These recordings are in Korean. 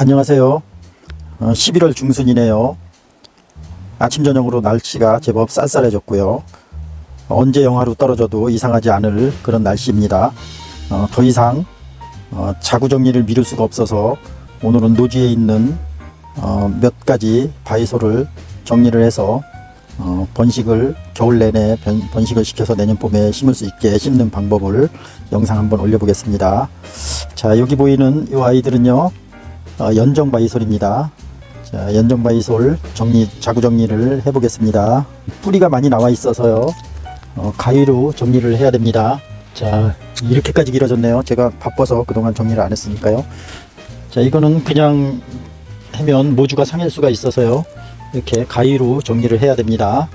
안녕하세요. 어, 11월 중순이네요. 아침 저녁으로 날씨가 제법 쌀쌀해졌고요. 언제 영하로 떨어져도 이상하지 않을 그런 날씨입니다. 어, 더 이상 어, 자구 정리를 미룰 수가 없어서 오늘은 노지에 있는 어, 몇 가지 바이소를 정리를 해서 어, 번식을 겨울 내내 변, 번식을 시켜서 내년 봄에 심을 수 있게 심는 방법을 영상 한번 올려보겠습니다. 자 여기 보이는 이 아이들은요 어, 연정 바이솔입니다. 자, 연정 바이솔 정리, 자구 정리를 해보겠습니다. 뿌리가 많이 나와 있어서요. 어, 가위로 정리를 해야 됩니다. 자, 이렇게까지 길어졌네요. 제가 바빠서 그동안 정리를 안 했으니까요. 자, 이거는 그냥 하면 모주가 상할 수가 있어서요. 이렇게 가위로 정리를 해야 됩니다.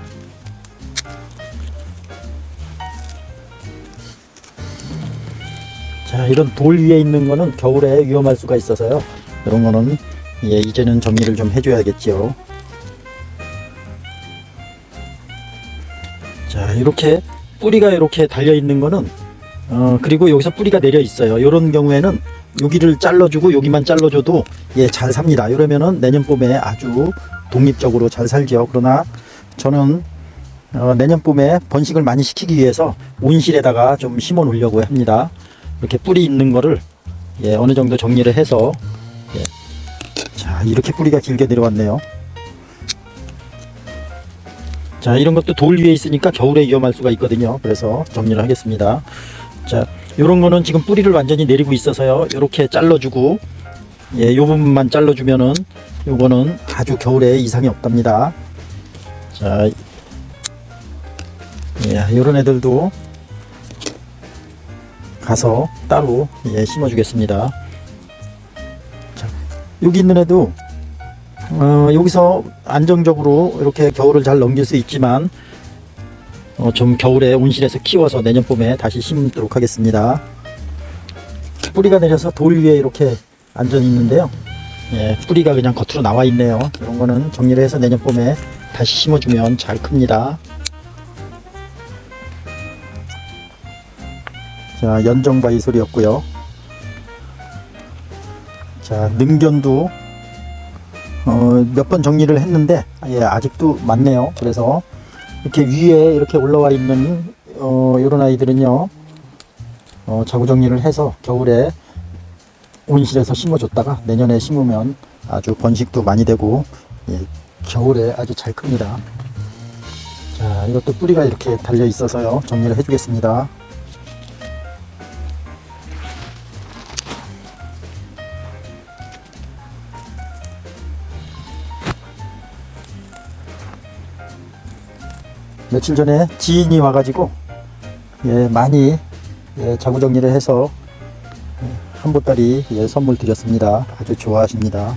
자, 이런 돌 위에 있는 거는 겨울에 위험할 수가 있어서요. 이런 거는 예, 이제는 정리를 좀 해줘야겠지요. 자, 이렇게 뿌리가 이렇게 달려 있는 거는 어, 그리고 여기서 뿌리가 내려 있어요. 이런 경우에는 여기를 잘라주고 여기만 잘라줘도 예, 잘 삽니다. 이러면은 내년 봄에 아주 독립적으로 잘 살죠. 그러나 저는 어, 내년 봄에 번식을 많이 시키기 위해서 온실에다가 좀 심어 놓으려고 합니다. 이렇게 뿌리 있는 거를 예, 어느 정도 정리를 해서 이렇게 뿌리가 길게 내려왔네요. 자 이런 것도 돌 위에 있으니까 겨울에 위험할 수가 있거든요. 그래서 정리를 하겠습니다. 자 요런 거는 지금 뿌리를 완전히 내리고 있어서요. 이렇게 잘라주고 예, 요 부분만 잘라주면은 요거는 아주 겨울에 이상이 없답니다. 자, 예, 요런 애들도 가서 따로 예, 심어주겠습니다. 자, 여기 있는 애도 어, 여기서 안정적으로 이렇게 겨울을 잘 넘길 수 있지만 어, 좀 겨울에 온실에서 키워서 내년 봄에 다시 심도록 하겠습니다. 뿌리가 내려서 돌 위에 이렇게 앉아 있는데요. 예, 뿌리가 그냥 겉으로 나와 있네요. 이런 거는 정리를 해서 내년 봄에 다시 심어주면 잘 큽니다. 자, 연정바이 소리였고요. 자, 능견도 어, 몇 번 정리를 했는데 예, 아직도 많네요. 그래서 이렇게 위에 이렇게 올라와 있는 어, 이런 아이들은요. 어, 자구 정리를 해서 겨울에 온실에서 심어줬다가 내년에 심으면 아주 번식도 많이 되고 예, 겨울에 아주 잘 큽니다. 자, 이것도 뿌리가 이렇게 달려 있어서요. 정리를 해주겠습니다. 며칠 전에 지인이 와가지고 예, 많이 예, 자구 정리를 해서 한 보따리 예, 선물 드렸습니다. 아주 좋아하십니다.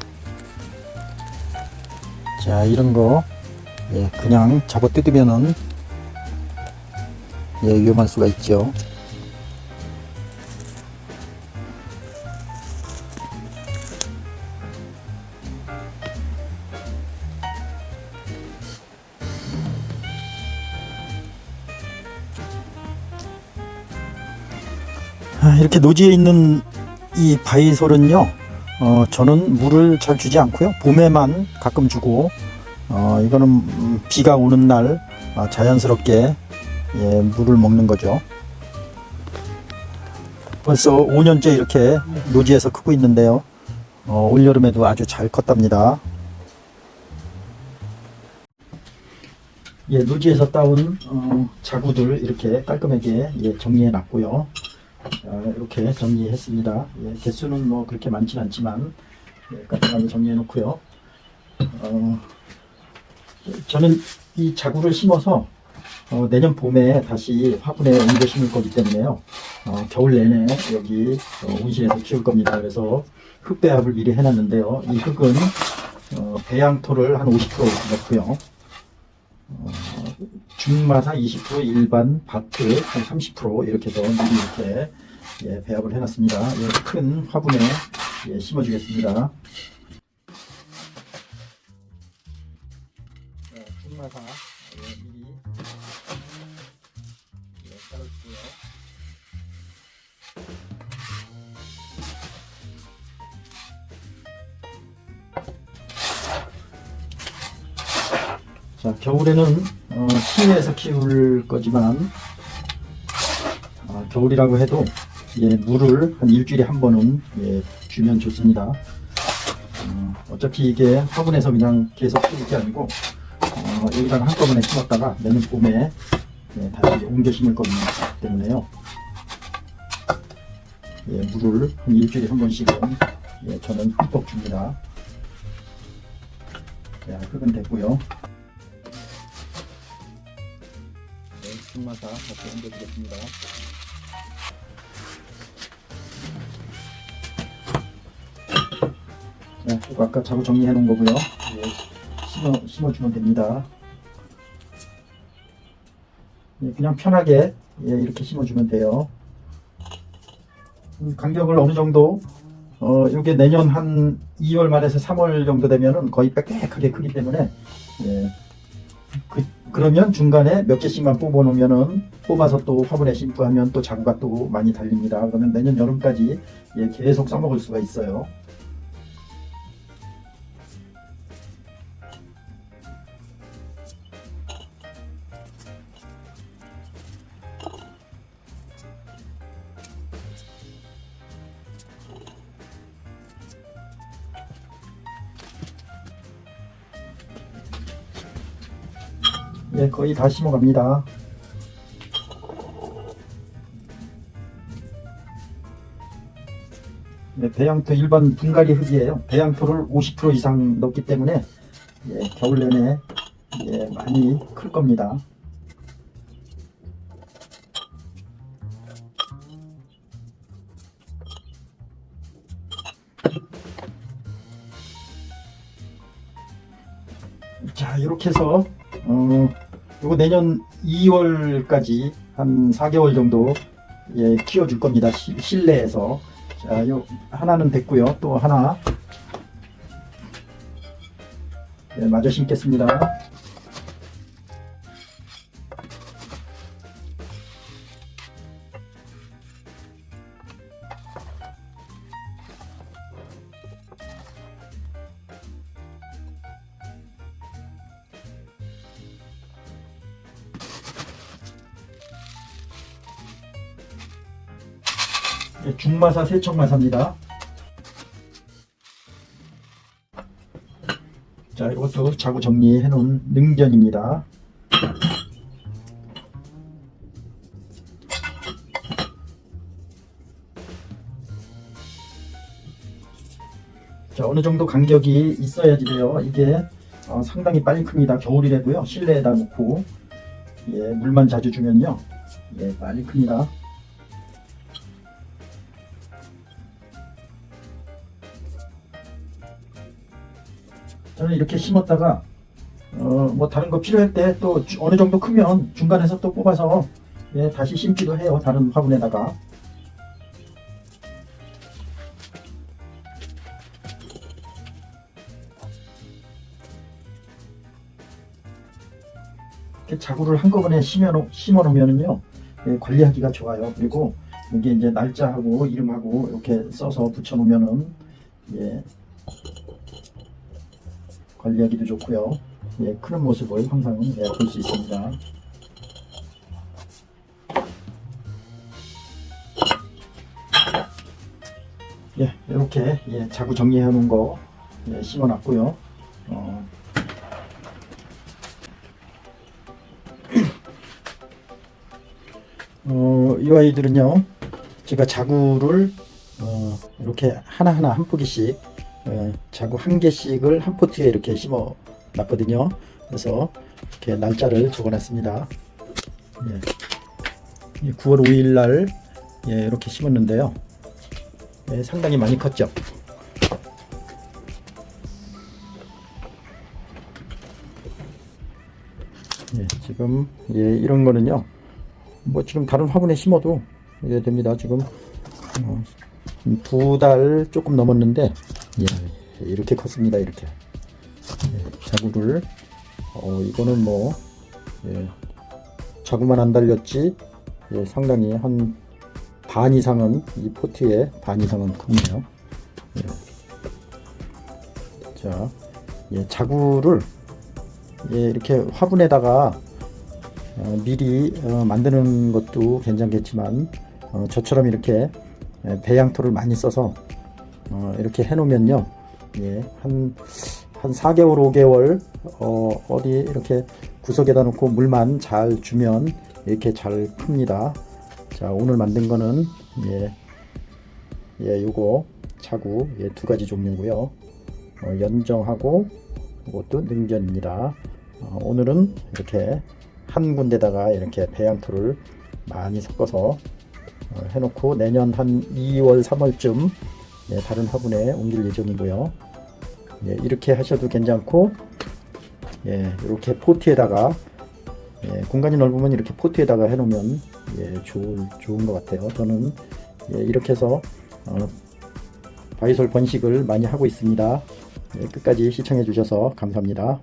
자, 이런 거 예, 그냥 잡아 뜯으면은 예, 위험할 수가 있죠. 이렇게 노지에 있는 이 바이솔은요, 어, 저는 물을 잘 주지 않고요. 봄에만 가끔 주고, 어, 이거는 음, 비가 오는 날 아, 자연스럽게 예, 물을 먹는 거죠. 벌써 5년째 이렇게 노지에서 크고 있는데요. 어, 올여름에도 아주 잘 컸답니다. 예, 노지에서 따온 어, 자구들 이렇게 깔끔하게 예, 정리해 놨고요. 자, 이렇게 정리했습니다. 예, 개수는 뭐 그렇게 많진 않지만 예, 깔끔하게 정리해 놓고요. 어, 저는 이 자구를 심어서 어, 내년 봄에 다시 화분에 옮겨 심을 거기 때문에요. 어, 겨울 내내 여기 어, 온실에서 키울 겁니다. 그래서 흙 배합을 미리 해놨는데요. 이 흙은 어, 배양토를 한 50% 넣고요. 어, 중마사 20% 일반 바트 한 30% 이렇게 해서 미리 이렇게 예, 배합을 해놨습니다. 예, 큰 화분에 예, 심어주겠습니다. 예, 중마사 예, 미리 예, 따라주고요. 자, 겨울에는 어, 실내에서 키울 거지만 아, 겨울이라고 해도 예, 물을 한 일주일에 한 번은 예, 주면 좋습니다. 어, 어차피 이게 화분에서 그냥 계속 키울 게 아니고 어, 여기다가 한꺼번에 심었다가 내년 봄에 예, 다시 옮겨 심을 거기 때문에요. 예, 물을 한 일주일에 한 번씩은 예, 저는 흠뻑 줍니다. 자, 흙은 됐고요. 네, 다시 옮겨주겠습니다. 자, 이거 아까 자구 정리해 놓은 거고요. 예, 심어, 심어주면 됩니다. 예, 그냥 편하게 예, 이렇게 심어주면 돼요. 음, 간격을 어느 정도 어, 이게 내년 한 2월 말에서 3월 정도 되면은 거의 빽빽하게 크기 때문에 예, 그, 그러면 중간에 몇 개씩만 뽑아 놓으면은 뽑아서 또 화분에 심고 하면 또 자구가 또 많이 달립니다. 그러면 내년 여름까지 예, 계속 써먹을 수가 있어요. 예, 거의 다 심어갑니다. 네, 배양토 일반 분갈이 흙이에요. 배양토를 50% 이상 넣기 때문에 예, 겨울 내내 예, 많이 클 겁니다. 자, 이렇게 해서 어, 요거 내년 2월까지 한 4개월 정도 예, 키워줄 겁니다. 시- 실내에서. 자, 요 하나는 됐고요. 또 하나 예, 마저 심겠습니다. 중마사 세척마사입니다. 자, 이것도 자구 정리해 놓은 능전입니다. 자, 어느 정도 간격이 있어야지 돼요. 이게 어, 상당히 빨리 큽니다. 겨울이라도요. 실내에다 놓고 예, 물만 자주 주면요. 예, 빨리 큽니다. 저는 이렇게 심었다가 어 뭐 다른 거 필요할 때 또 어느 정도 크면 중간에서 또 뽑아서 예, 다시 심기도 해요 다른 화분에다가. 이렇게 자구를 한꺼번에 심어 놓, 심어 놓으면은요 예, 관리하기가 좋아요. 그리고 이게 이제 날짜하고 이름하고 이렇게 써서 붙여 놓으면은 예, 관리하기도 좋고요. 예, 크는 모습을 항상 예, 볼 수 있습니다. 예, 이렇게 예, 자구 정리해 놓은 거 예, 심어 놨고요. 어, 어, 이 아이들은요, 제가 자구를 어, 이렇게 하나하나 한 포기씩 예, 자구 한 개씩을 한 포트에 이렇게 심어 놨거든요. 그래서 이렇게 날짜를 적어 놨습니다. 예. 9월 5일 날 예, 이렇게 심었는데요. 예, 상당히 많이 컸죠. 예, 지금 예, 이런 거는요. 뭐 지금 다른 화분에 심어도 예, 됩니다. 지금 어, 두달 조금 넘었는데 예, 이렇게 컸습니다. 이렇게 예, 자구를 어, 이거는 뭐 예, 자구만 안 달렸지 예, 상당히 한 반 이상은 이 포트에 반 이상은 큽니다. 예. 자, 예, 자구를 예, 이렇게 화분에다가 어, 미리 어, 만드는 것도 괜찮겠지만 어, 저처럼 이렇게 예, 배양토를 많이 써서 어, 이렇게 해놓으면요, 예, 한, 한 4개월, 5개월, 어, 어디 이렇게 구석에다 놓고 물만 잘 주면 이렇게 잘 큽니다. 자, 오늘 만든 거는, 예, 예, 요거 차구, 예, 두 가지 종류고요. 어, 연정하고, 이것도 능전입니다. 어, 오늘은 이렇게 한 군데다가 이렇게 배양토를 많이 섞어서 어, 해놓고 내년 한 2월, 3월쯤 예, 다른 화분에 옮길 예정이고요. 예, 이렇게 하셔도 괜찮고, 예, 이렇게 포트에다가 예, 공간이 넓으면 이렇게 포트에다가 해놓으면 예, 좋을, 좋은 것 같아요. 저는 예, 이렇게 해서 어, 바이솔 번식을 많이 하고 있습니다. 예, 끝까지 시청해 주셔서 감사합니다.